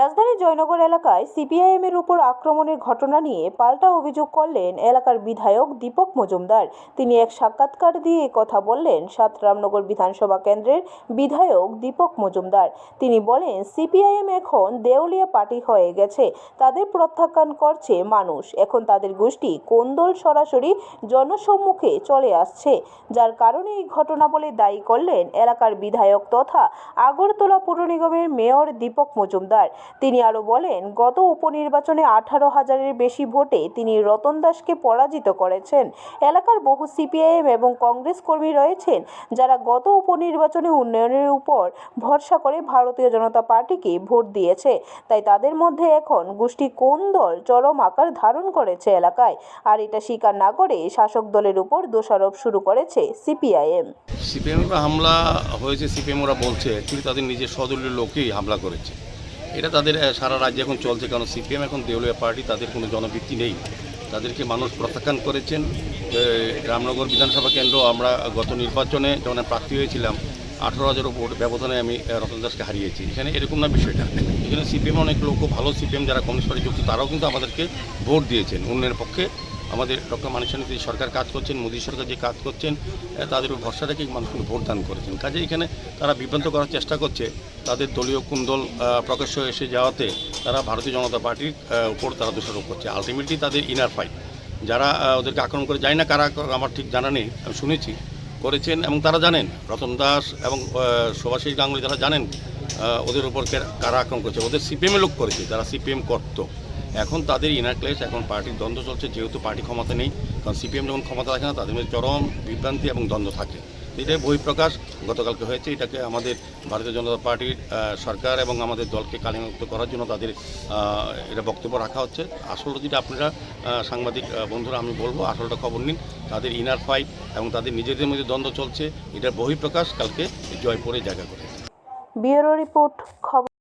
রাজধানী জয়নগর এলাকায় সিপিআইএম এর উপর আক্রমণের ঘটনা নিয়ে পাল্টা অভিযোগ করলেন এলাকার বিধায়ক দীপক মজুমদার। তিনি এক সাক্ষাৎকার দিয়ে কথা বললেন সাত রামনগর বিধানসভা কেন্দ্রের বিধায়ক দীপক মজুমদার। তিনি বলেন, সিপিআইএম এখন দেউলিয়া পার্টি হয়ে গেছে। তাদের প্রত্যাখ্যান করছে মানুষ। এখন তাদের গোষ্ঠী কোন্দল সরাসরি জনসম্মুখে চলে আসছে? যার কারণে এই ঘটনা বলে দায়ী করলেন এলাকার বিধায়ক তথা আগরতলা পুর নিগমের মেয়র দীপক মজুমদার। তিনি আরও বলেন, গত উপনির্বাচনে আঠারো হাজারের বেশি ভোটে তিনি রতন দাসকে পরাজিত করেছেন। এলাকার বহু সিপিআইএম এবং কংগ্রেস কর্মী রয়েছেন যারা গত উপনির্বাচনে উন্নয়নের উপর ভরসা করে ভারতীয় জনতা পার্টিকে ভোট দিয়েছে। তাই তাদের মধ্যে এখন গোষ্ঠী কোন দল চরম আকার ধারণ করেছে এলাকায়? আর এটা স্বীকার না করে শাসক দলের উপর দোষারোপ শুরু করেছে সিপিআইএম। সিপিএমের হামলা হয়েছে, সিপিএম ওরা বলছে। কিন্তু তাদের নিজের সদলীয় লোকই হামলা করেছে। এটা তাদের সারা রাজ্যে এখন চলছে, কারণ সিপিএম এখন দেউলিয়া পার্টি, তাদের কোনো জনভিত্তি নেই। তাদেরকে মানুষ প্রত্যাখ্যান করেছেন। রামনগর বিধানসভা কেন্দ্র আমরা গত নির্বাচনে যখন প্রার্থী হয়েছিলাম, আঠারো হাজার ভোট ব্যবধানে আমি রতন দাসকে হারিয়েছি। এখানে এরকম না বিষয়টা। এখানে সিপিএম অনেক লোক ভালো সিপিএম যারা কমিউনিস্ট পার্টি যুক্ত, তারাও কিন্তু আমাদেরকে ভোট দিয়েছেন। অন্যের পক্ষে আমাদের ডক্টর মানিসানি সরকার কাজ করছেন, মোদী সরকার যে কাজ করছেন তাদের ভরসা রেখে মানুষকে ভোট দান করেছেন। কাজে এখানে তারা বিভ্রান্ত করার চেষ্টা করছে। তাদের দলীয় কুন্দল প্রকাশ্য এসে যাওয়াতে তারা ভারতীয় জনতা পার্টির উপর তারা দোষারোপ করছে। আলটিমেটলি তাদের ইনার ফাইট যারা ওদেরকে আক্রমণ করে যায় না কারা, আমার ঠিক জানা নেই, আমি শুনেছি। করেছেন এবং তারা জানেন। রতন দাস এবং সুভাষিস গাঙ্গুলি তারা জানেন। ওদের উপর কারা আক্রমণ করেছে? ওদের সিপিএমে লোক করেছে, যারা সিপিএম করত। এখন তাদের ইনার ক্লেশ এখন পার্টির দ্বন্দ্ব চলছে, যেহেতু পার্টি ক্ষমতা নেই, কারণ সিপিএম যখন ক্ষমতা থাকে না, তাদের মধ্যে চরম বিভ্রান্তি এবং দ্বন্দ্ব থাকে। এটাই বহিঃপ্রকাশ, গতকালকে হয়েছে, এটাকে আমাদের ভারতীয় জনতা পার্টির সরকার এবং আমাদের দলকে কালিমুক্ত করার জন্য তাদের এটা বক্তব্য রাখা হচ্ছে। আসলে যেটা আপনারা সাংবাদিক বন্ধুরা, আমি বলব, আসলটা খবর নিন, তাদের ইনার ফাইট এবং তাদের নিজেদের মধ্যে দ্বন্দ্ব চলছে এটার বহিঃপ্রকাশ, কালকে জয়পুরে জায়গা করে। ব্যুরো রিপোর্ট খবর